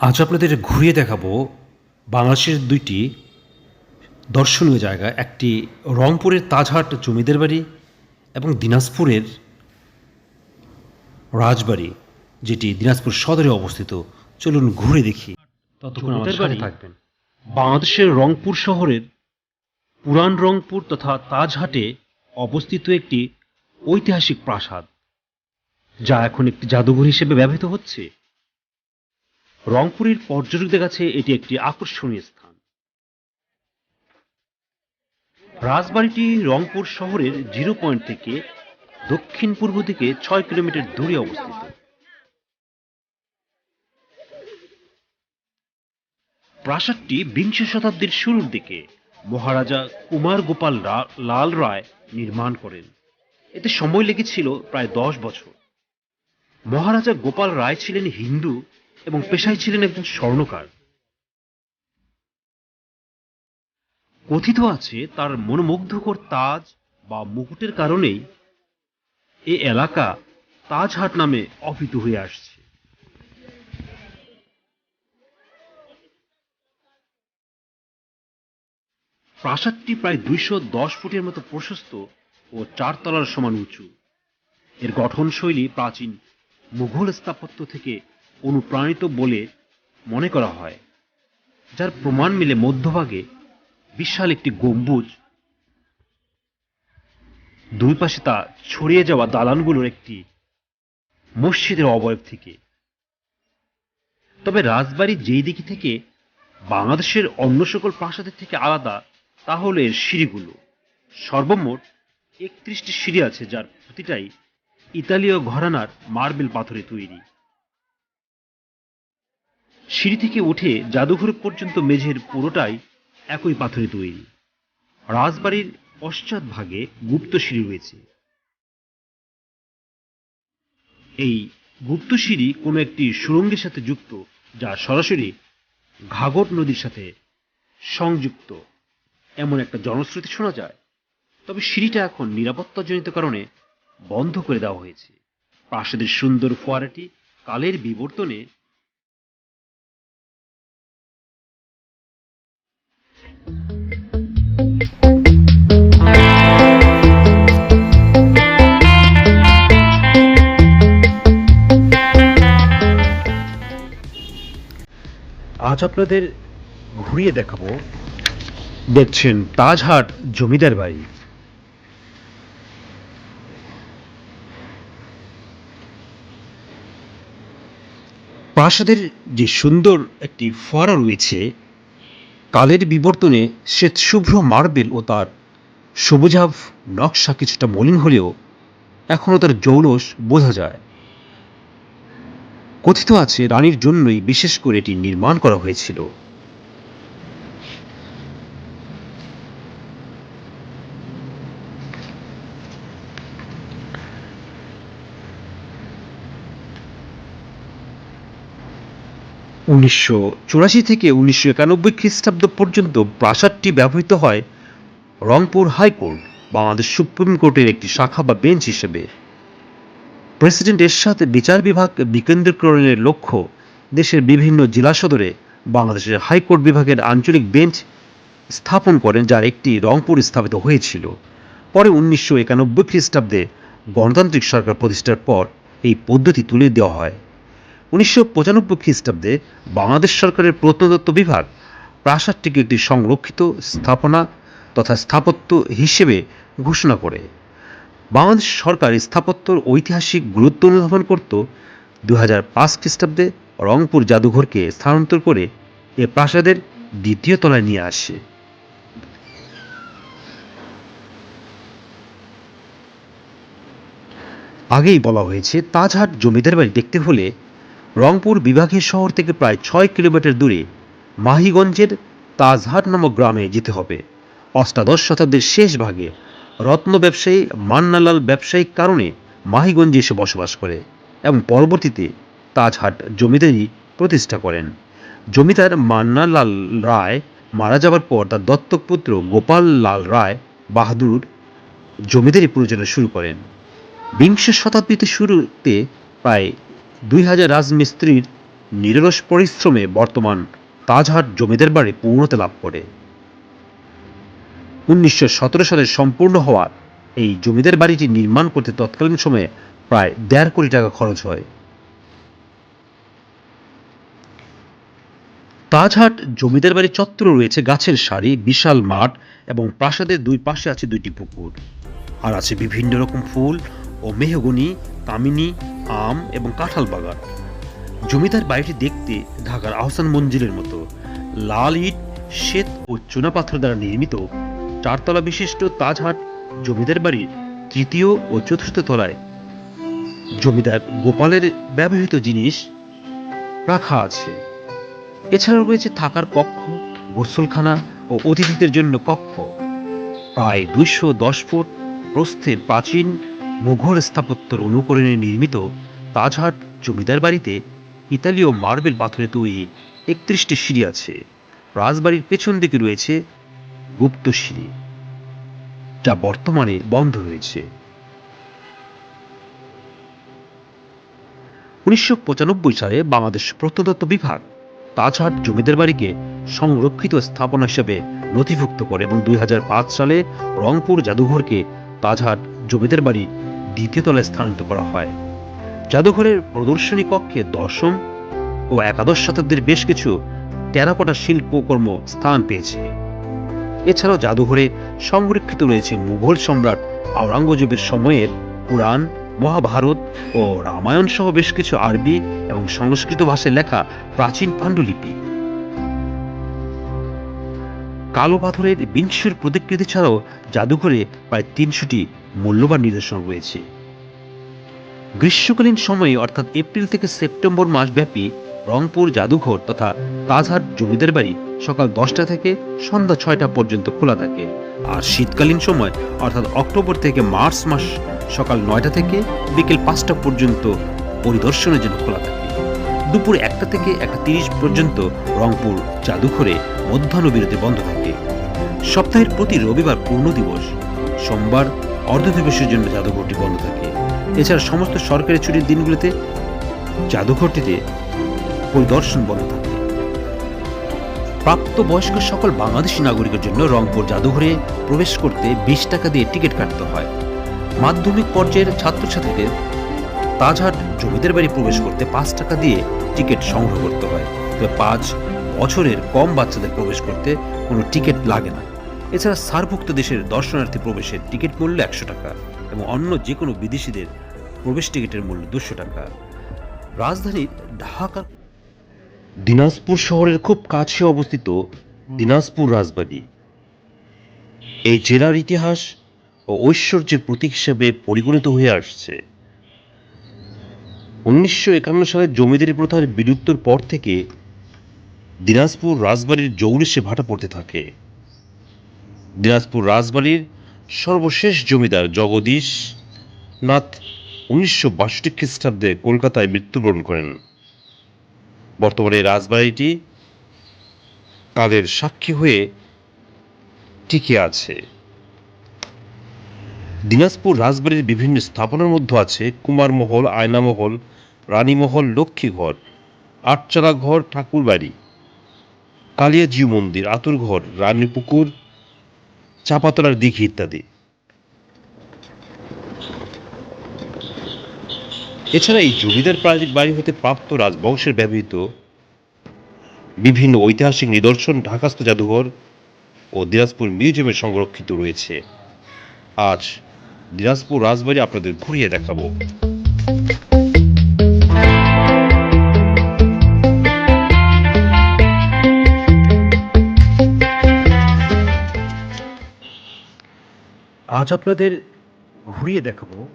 আজ আপনাদের ঘুরিয়ে দেখাবো বাংলাদেশের দুইটি দর্শনীয় জায়গা। একটি রংপুরের তাজহাট জমিদের বাড়ি এবং দিনাজপুরের রাজবাড়ি যেটি দিনাজপুর সদরে অবস্থিত। চলুন ঘুরে দেখি। ততক্ষণ আমাদের সাথে থাকবেন। বাংলাদেশের রংপুর শহরের পুরান রংপুর তথা তাজহাটে অবস্থিত একটি ঐতিহাসিক প্রাসাদ যা এখন একটি জাদুঘর হিসেবে ব্যবহৃত হচ্ছে। রংপুরের পর্যটকদের কাছে এটি একটি আকর্ষণীয় স্থান। রাজবাড়িটি রংপুর শহরের জিরো পয়েন্ট থেকে দক্ষিণ পূর্ব দিকে ছয় কিলোমিটার দূরে অবস্থিত। প্রাসাদটি বিংশ শতাব্দীর শুরুর দিকে মহারাজা কুমার গোপাল লাল রায় নির্মাণ করেন। এতে সময় লেগেছিল প্রায় দশ বছর। মহারাজা গোপাল রায় ছিলেন হিন্দু এবং পেশায় ছিলেন একজন স্বর্ণকার। কথিত আছে, তার মনোমুগ্ধকর তাজ বা মুকুটের কারণেই এ এলাকা তাজহাট নামে অভিহিত হয়ে আসছে। প্রাসাদটি প্রায় দুইশো দশ ফুটের মতো প্রশস্ত ও চার তলার সমান উঁচু। এর গঠনশৈলী প্রাচীন মুঘল স্থাপত্য থেকে অনুপ্রাণিত বলে মনে করা হয়, যার প্রমাণ মিলে মধ্যভাগে বিশাল একটি গম্বুজ। দুই পাশে তা ছড়িয়ে যাওয়া দালানগুলোর একটি মসজিদের অবয়ব থেকে। তবে রাজবাড়ি যেই দিকে থেকে বাংলাদেশের অন্য সকল প্রাসাদের থেকে আলাদা, তা হলো এর সিঁড়িগুলো। সর্বমোট একত্রিশটি সিঁড়ি আছে, যার প্রতিটাই ইতালীয় ঘরানার মার্বেল পাথরে তৈরি। সিঁড়ি থেকে উঠে জাদুঘর পর্যন্ত মেঝের পুরোটাই একই পাথরে তৈরি। রাজবাড়ির পশ্চাৎ ভাগে গুপ্ত সিঁড়ি রয়েছে। এই গুপ্ত সিঁড়ি কোনো একটি সুড়ঙ্গের সাথে যুক্ত, যা সরাসরি ঘাগট নদীর সাথে সংযুক্ত। এমন একটা জনশ্রুতি শোনা যায়। তবে সিঁড়িটা এখন নিরাপত্তাজনিত কারণে বন্ধ করে দেওয়া হয়েছে। প্রাসাদের সুন্দর ফোয়ারাটি কালের বিবর্তনে আজ আপনাদের ঘুরিয়ে দেখাবো। দেখছেন তাজহাট জমিদার বাড়ি প্রাসাদের যে সুন্দর একটি ফোয়ারা রয়েছে, কালের বিবর্তনে শ্বেত শুভ্র মার্বেল ও তার সবুজাভ নকশা কিছুটা মলিন হলেও এখনও তার জৌলস বোঝা যায়। কথিত আছে, রানীর জন্যই বিশেষ করে এটি নির্মাণ করা হয়েছিল। উনিশশো চুরাশি থেকে উনিশশো একানব্বই খ্রিস্টাব্দ পর্যন্ত প্রাসাদটি ব্যবহৃত হয় রংপুর হাইকোর্ট, বাংলাদেশ সুপ্রিম কোর্টের একটি শাখা বা বেঞ্চ হিসেবে। প্রেসিডেন্ট এরশাদ বিচার বিভাগ বিকেন্দ্রীকরণের লক্ষ্য দেশের বিভিন্ন জেলা সদরে বাংলাদেশের হাইকোর্ট বিভাগের আঞ্চলিক বেঞ্চ স্থাপন করেন, যার একটি রংপুর স্থাপিত হয়েছিল। পরে উনিশশো একানব্বই খ্রিস্টাব্দে গণতান্ত্রিক সরকার প্রতিষ্ঠার পর এই পদ্ধতি তুলে দেওয়া হয়। উনিশশো পঁচানব্বই খ্রিস্টাব্দে বাংলাদেশ সরকারের প্রত্নতত্ত্ব বিভাগ প্রাসাদটিকে একটি সংরক্ষিত স্থাপনা তথা স্থাপত্য হিসেবে ঘোষণা করে। বাংলাদেশ সরকার স্থাপত্যর ঐতিহাসিক গুরুত্ব অনুধাবন করত দু হাজার পাঁচ খ্রিস্টাব্দে রংপুর জাদুঘরকে স্থানান্তর করে এ প্রাসাদের দ্বিতীয় তলায় নিয়ে আসে। আগেই বলা হয়েছে, তাজহাট জমিদার বাড়ি দেখতে হলে রংপুর বিভাগীয় শহর থেকে প্রায় ছয় কিলোমিটার দূরে মাহিগঞ্জের তাজহাট নামক গ্রামে যেতে হবে। অষ্টাদশ শতাব্দীর শেষ ভাগে রত্ন ব্যবসায়ী, মান্নালাল ব্যবসায়িক কারণে মাহিগঞ্জে এসে বসবাস করে এবং পরবর্তীতে তাজহাট জমিদারি প্রতিষ্ঠা করেন। জমিদার মান্নালাল রায় মারা যাওয়ার পর তার দত্তক পুত্র গোপাল লাল রায় বাহাদুর জমিদারি পরিচালনা শুরু করেন। বিংশ শতাব্দীতে শুরুতে প্রায় দুই হাজার রাজমিস্ত্রির নিরলস পরিশ্রমে বর্তমান তাজহাট জমিদার বাড়ি পূর্ণতা লাভ করে। উনিশশো সতেরো সালে সম্পূর্ণ হওয়া এই জমিদার বাড়িটি নির্মাণ করতে তৎকালীন সময়ে প্রায় দেড় কোটি টাকা খরচ হয়। তাজহাট জমিদার বাড়ি চত্বরে রয়েছে গাছের সারি, বিশাল মাঠ এবং প্রাসাদের দুই পাশে আছে দুইটি পুকুর। আর আছে বিভিন্ন রকম ফুল ও মেহগনি কামিনী আম এবং কাঁঠাল বাগান। জমিদার বাড়িটি দেখতে ঢাকার আহসান মঞ্জিলের মতো। লাল ইট, শ্বেত ও চুনাপাথর দ্বারা নির্মিত চারতলা বিশিষ্ট তাজহাট জমিদার বাড়ির তৃতীয় ও চতুর্থ তলায়। জমিদার গোপালের ব্যবহৃত জিনিস রাখা আছে। এছাড়াও রয়েছে থাকার কক্ষ, গোসলখানা ও অতিথিদের জন্য কক্ষ। প্রায় দুইশো দশ ফুট প্রস্থের প্রাচীন মুঘল স্থাপত্যের অনুকরণে নির্মিত তাজহাট জমিদার বাড়িতে ইতালীয় মার্বেল পাথরে তৈরি একত্রিশটি সিঁড়ি আছে। রাজবাড়ির পেছন দিকে রয়েছে গুপ্ত সিঁড়ি যা বর্তমানে বন্ধ হয়েছে। উনিশশো পঁচানব্বই সালে বাংলাদেশ প্রত্নতত্ত্ব বিভাগ তাজহাট জমিদার বাড়িকে সংরক্ষিত স্থাপনা হিসেবে নথিভুক্ত করে এবং দুই হাজার পাঁচ সালে রংপুর জাদুঘরকে তাজহাট জমিদার বাড়ি দ্বিতীয় তলায় স্থানান্তর করা হয়। জাদুঘরের প্রদর্শনী কক্ষে দশম ও একাদশ শতাব্দীর বেশ কিছু টেরাকোটা শিল্পকর্ম স্থান পেয়েছে। এছাড়াও জাদুঘরে সংরক্ষিত রয়েছে মুঘল সম্রাট আওরঙ্গজেবের সময়ের পুরাণ, মহাভারত ও রামায়ণ সহ বেশ কিছু আরবি এবং সংস্কৃত ভাষায় লেখা প্রাচীন পাণ্ডুলিপি। কালো পাথরের বিংশের প্রতিকৃতি ছাড়াও জাদুঘরে প্রায় তিনশোটি মূল্যবান নিদর্শন রয়েছে। গ্রীষ্মকালীন সময়ে, অর্থাৎ এপ্রিল থেকে সেপ্টেম্বর মাস ব্যাপী রংপুর জাদুঘর তথা তাজহাট জমিদার বাড়ি সকাল দশটা থেকে সন্ধ্যা ছয়টা পর্যন্ত খোলা থাকে। আর শীতকালীন সময়, অর্থাৎ অক্টোবর থেকে মার্চ মাস, সকাল নয়টা থেকে বিকেল পাঁচটা পর্যন্ত পরিদর্শনের জন্য খোলা থাকে। দুপুর একটা থেকে একটা তিরিশ পর্যন্ত রংপুর জাদুঘরে মধ্যাহ্ন বিরতি বন্ধ থাকে। সপ্তাহের প্রতি রবিবার পূর্ণ দিবস, সোমবার অর্ধ দিবসের জন্য জাদুঘরটি বন্ধ থাকে। এছাড়া সমস্ত সরকারি ছুটির দিনগুলিতে জাদুঘরটিতে পরিদর্শন বন্ধ থাকে। প্রাপ্তবয়স্ক সকল বাংলাদেশি নাগরিকের জন্য রংপুর জাদুঘরে প্রবেশ করতে বিশ টাকা দিয়ে টিকিট কাটতে হয়। মাধ্যমিক পর্যায়ের ছাত্রছাত্রীদের তাজহাট জমিদার বাড়ি প্রবেশ করতে পাঁচ টাকা দিয়ে টিকিট সংগ্রহ করতে হয়। তবে পাঁচ বছরের কম বাচ্চাদের প্রবেশ করতে কোনো টিকিট লাগে না। এছাড়া সারভুক্ত দেশের দর্শনার্থী প্রবেশের টিকিট মূল্য একশো টাকা এবং অন্য যে কোনো বিদেশিদের প্রবেশ টিকিটের মূল্য দুশো টাকা। রাজধানী ঢাকা দিনাজপুর শহরের খুব কাছে অবস্থিত দিনাজপুর রাজবাড়ি। এই জেলার ইতিহাস ও ঐশ্বর্যের প্রতীক হিসেবে পরিগণিত হয়ে আসছে। উনিশশো একান্ন সালে জমিদারি প্রথার বিলুপ্তর পর থেকে দিনাজপুর রাজবাড়ির জৌলিশে ভাটা পড়তে থাকে। দিনাজপুর রাজবাড়ির সর্বশেষ জমিদার জগদীশ নাথ উনিশশো বাষট্টি খ্রিস্টাব্দে কলকাতায় মৃত্যুবরণ করেন। বর্তমানে রাজবাড়িটি কালের সাক্ষী হয়ে টিকে আছে। দিনাজপুর রাজবাড়ির বিভিন্ন স্থাপনার মধ্যে আছে কুমারমহল আয়নামহল রানীমহল লক্ষ্মীঘর আটচালা ঘর ঠাকুরবাড়ি কালিয়াজিউ মন্দির আতুরঘর রানীপুকুর চাপাতলার দিঘি ইত্যাদি। এছাড়া এই জমিদার বাড়ি হতে প্রাপ্ত রাজবংশের ব্যবহৃত বিভিন্ন ঐতিহাসিক নিদর্শন ঢাকাস্থ জাদুঘর ও দিনাজপুর মিউজিয়ামে সংরক্ষিত রয়েছে। আজ দিনাজপুর রাজবাড়ি আপনাদের ঘুরিয়ে দেখাবো। আজ আপনাদের ঘুরিয়ে দেখাবো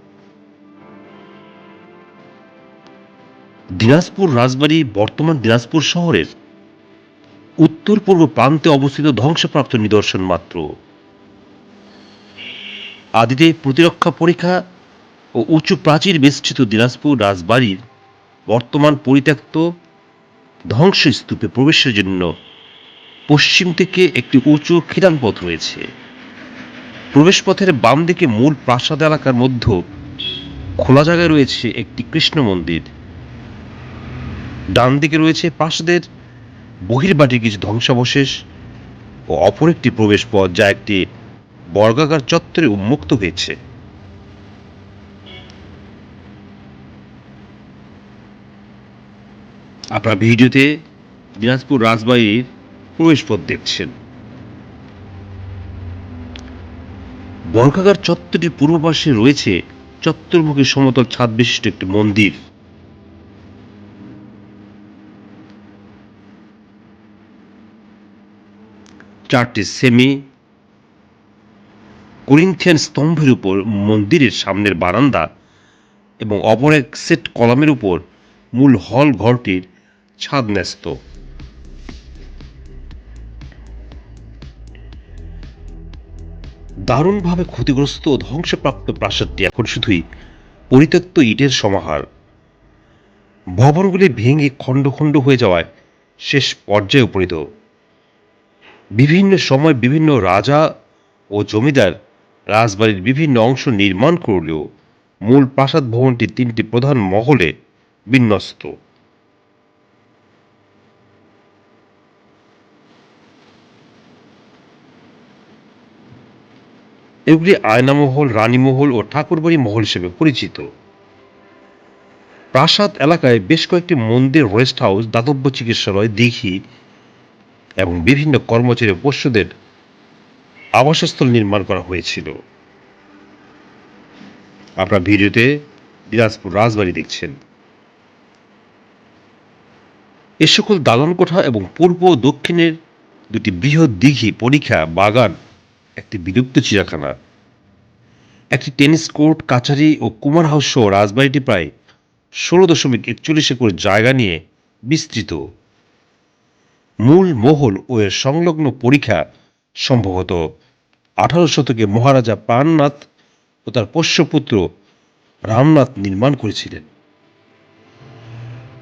দিনাজপুর রাজবাড়ি বর্তমান দিনাজপুর শহরের উত্তর পূর্ব প্রান্তে অবস্থিত ধ্বংসপ্রাপ্ত নিদর্শন মাত্র। আদিতে প্রতিরক্ষা পরীক্ষা ও উঁচু প্রাচীর বেষ্টিত দিনাজপুর রাজবাড়ির বর্তমান পরিত্যক্ত ধ্বংসস্তূপে প্রবেশের জন্য পশ্চিম থেকে একটি উঁচু খিলানপথ রয়েছে। প্রবেশপথের বাম দিকে মূল প্রাসাদ এলাকার মধ্যে খোলা জায়গায় রয়েছে একটি কৃষ্ণ মন্দির। ডান দিকে রয়েছে প্রাসাদের বহির্বাটির কিছু ধ্বংসাবশেষ ও অপর একটি প্রবেশ পথ যা একটি বর্গাকার চত্বরে উন্মুক্ত হয়েছে। আপনার ভিডিওতে দিনাজপুর রাজবাড়ির প্রবেশপথ দেখছেন। বর্গাকার চত্বরটির পূর্ব পাশে রয়েছে চত্বরমুখী সমতল ছাদ বিশিষ্ট একটি মন্দির। চারটি সেমি কোরিন্থিয়ান স্তম্ভের উপর মন্দিরের সামনের বারান্দা এবং অপর এক সেট কলামের উপর মূল হল ঘরটির ছাদ ন্যস্ত। দারুণভাবে ক্ষতিগ্রস্ত ও ধ্বংসপ্রাপ্ত প্রাসাদটি এখন শুধুই পরিত্যক্ত ইটের সমাহার। ভবনগুলি ভেঙে খণ্ড খণ্ড হয়ে যাওয়ায় শেষ পর্যায়ে উপনীত। বিভিন্ন সময় বিভিন্ন রাজা ও জমিদার রাজবাড়ির বিভিন্ন অংশ নির্মাণ করলেও মূল প্রাসাদ ভবনটি তিনটি প্রধান মহলে বিন্যস্ত। এগুলি আয়নামহল, রানীমহল ও ঠাকুরবাড়ি মহল হিসেবে পরিচিত। প্রাসাদ এলাকায় বেশ কয়েকটি মন্দির, রেস্ট হাউস, দাতব্য চিকিৎসালয়, দিঘি এবং বিভিন্ন কর্মচারী পশুদের আবাসস্থল নির্মাণ করা হয়েছিল। আপনার ভিডিওতে দিনাজপুর রাজবাড়ি দেখছেন। এ সকল দালান কোঠা এবং পূর্ব দক্ষিণের দুটি বৃহৎ দিঘি, পরীক্ষা, বাগান, একটি বিলুপ্ত চিড়িয়াখানা, একটি টেনিস কোর্ট, কাছারি ও কুমার হাউস সহ রাজবাড়িটি প্রায় ষোলো দশমিক একচল্লিশ একর জায়গা নিয়ে বিস্তৃত। মূল মহল ও এর সংলগ্ন পরীক্ষা সম্ভবত আঠারো শতকে মহারাজা প্রাণনাথ ও তার পোষ্যপুত্র রামনাথ নির্মাণ করেছিলেন।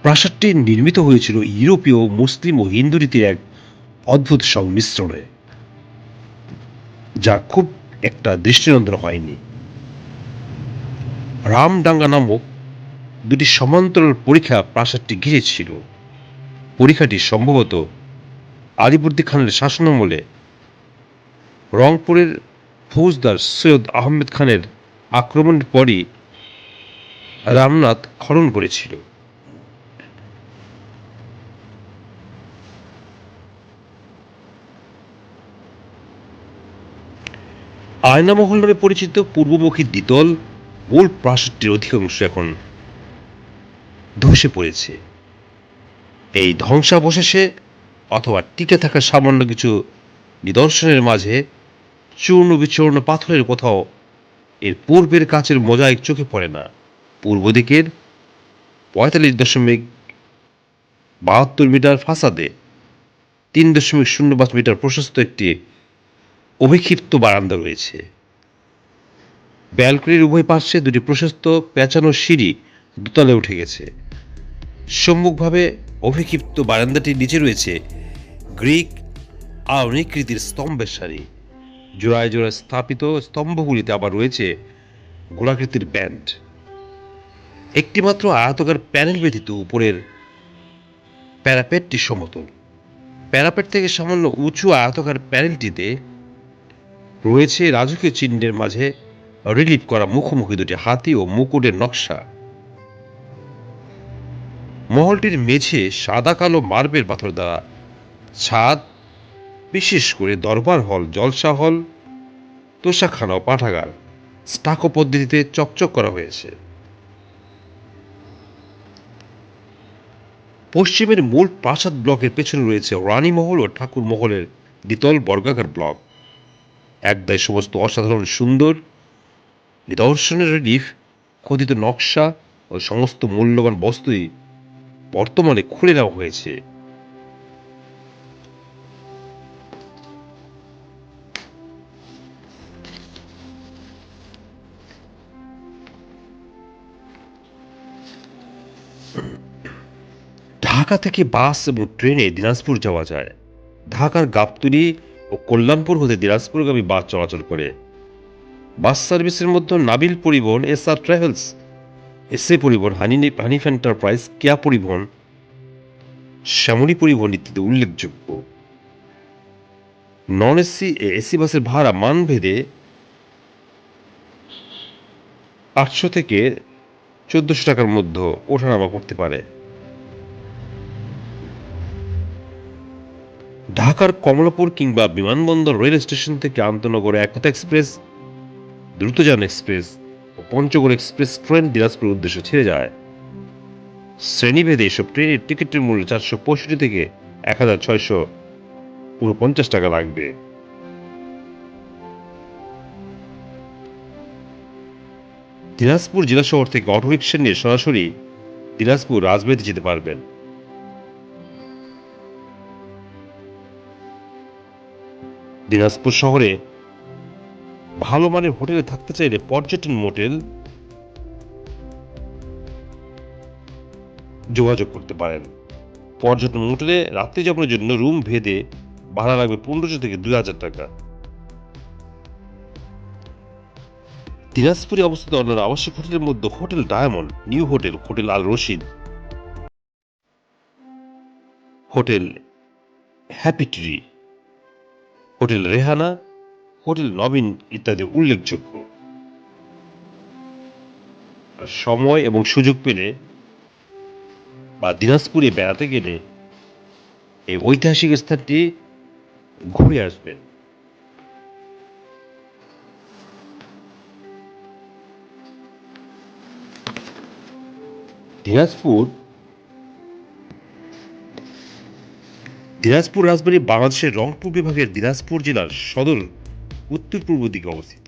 প্রাসাদটি নির্মিত হয়েছিল ইউরোপীয়, মুসলিম ও হিন্দু রীতির এক অদ্ভুত সংমিশ্রণে, যা খুব একটা দৃষ্টিনন্দন হয়নি। রামডাঙ্গা নামক দুটি সমান্তরাল পরীক্ষা প্রাসাদটি ঘিরেছিল। পরীক্ষাটি সম্ভবত আলিবর্দী খানের শাসনামলে রংপুরের ফৌজদার সৈয়দ আহমেদ খানের আক্রমণের পরই রামনাথ খনন করেছিল। আয়নামহল নামে পরিচিত পূর্বমুখী দ্বিতল মূল প্রাসাদটির অধিকাংশ এখন ধসে পড়েছে। এই ধ্বংসাবশেষে অথবা টিকে থাকা সামান্য কিছু নিদর্শনের মাঝে চূর্ণ বিচূর্ণ পাথরের কোথাও এর পূর্বের কাঁচের মোজাইক চোখে পড়ে না। পূর্ব দিকের পঁয়তাল্লিশ দশমিক বাহাত্তর মিটার ফাসাদে তিন দশমিক শূন্য পাঁচ মিটার প্রশস্ত একটি অভিক্ষিপ্ত বারান্দা রয়েছে। ব্যালকনির উভয় পার্শ্বে দুটি প্রশস্ত পেঁচানো সিঁড়ি দোতলে উঠে গেছে। সম্মুখভাবে অভিক্ষিপ্ত বারান্দাটির নিচে রয়েছে। গ্রিক আয়নিকৃতির স্তম্ভের সারি। জোড়ায় জোড়ায় স্থাপিত স্তম্ভগুলিতে আবার রয়েছে গোলাকৃতির ব্যান্ড। একটিমাত্র আয়তকার প্যানেল ব্যতীত উপরের প্যারাপেটটি সমতল। প্যারাপেট থেকে সামান্য উঁচু আয়তকার প্যানেলটিতে রয়েছে রাজকীয় চিহ্নের মাঝে রিলিফ করা মুখোমুখি দুটি হাতি ও মুকুটের নকশা। মহলটির মেঝে সাদা কালো মার্বেল পাথর দ্বারা ছাদ, বিশেষ করে দরবার হল, জলসা হল, তোষাখানা ও পাঠাগার স্টাকো পদ্ধতিতে চকচক করা হয়েছে। পশ্চিমের মূল প্রাসাদ ব্লকের পেছনে রয়েছে রানীমহল ও ঠাকুর মহলের দ্বিতল বর্গাকার ব্লক। একদায় সমস্ত অসাধারণ সুন্দর, নিদর্শনের রিলিফ খোদিত নকশা ও সমস্ত মূল্যবান বস্তুই বর্তমানে খুলে নেওয়া হয়েছে। ঢাকা থেকে বাস এবং ট্রেনে দিনাজপুর যাওয়া যায়। ঢাকার গাবতলী ও কল্যাণপুর হতে দিনাজপুরগামী বাস চলাচল করে। বাস সার্ভিসের মধ্যে নাবিল পরিবহন, এস আর ট্রাভেলস এসএ পরিবহন, হানি হানিফ এন্টারপ্রাইজ কেয়া পরিবহন? শ্যামলী পরিবহন নীতিতে উল্লেখযোগ্য। নন এসি এসি বাসের ভাড়া মানভেদে আটশো থেকে চোদ্দশো টাকার মধ্যে ওঠানামা করতে পারে। ঢাকার কমলাপুর কিংবা বিমানবন্দর রেল স্টেশন থেকে আন্তনগর Ekota express, Drutajan express Panchagarh express train Dinajpur উদ্দেশ্যে ছেড়ে যায়। শ্রেণীভেদে এসব ট্রেনের টিকিটের মূল্য চারশো পঁয়ষট্টি থেকে এক হাজার ছয়শো উনপঞ্চাশ টাকা লাগবে। দিনাজপুর জেলা শহর থেকে অটোরিকশা নিয়ে সরাসরি দিনাজপুর রাজবাড়িতে যেতে পারবেন। দিনাজপুর শহরে ভালো মানের হোটেলে থাকতে চাইলে পর্যটন মোটেল যোগাযোগ করতে পারেন। পর্যটন মোটেলে রাত্রি যাপনের জন্য রুম ভেদে ভাড়া লাগবে পনেরোশো থেকে দুই হাজার টাকা। দিনাজপুরে অবস্থিত অন্যান্য আবাসিক হোটেলের মধ্যে hotel diamond, new hotel hotel Al Rashid. Hotel happy tree, hotel Rehana hotel Nabin ইত্যাদি উল্লেখযোগ্য। সময় এবং সুযোগ পেলে বা দিনাজপুরে বেড়াতে গেলে এই ঐতিহাসিক স্থানটি ঘুরে আসবেন দিনাজপুর দিনাজপুর রাজবাড়ী বাংলাদেশের রংপুর বিভাগের দিনাজপুর জেলার সদর উত্তর পূর্ব দিকে অবস্থিত।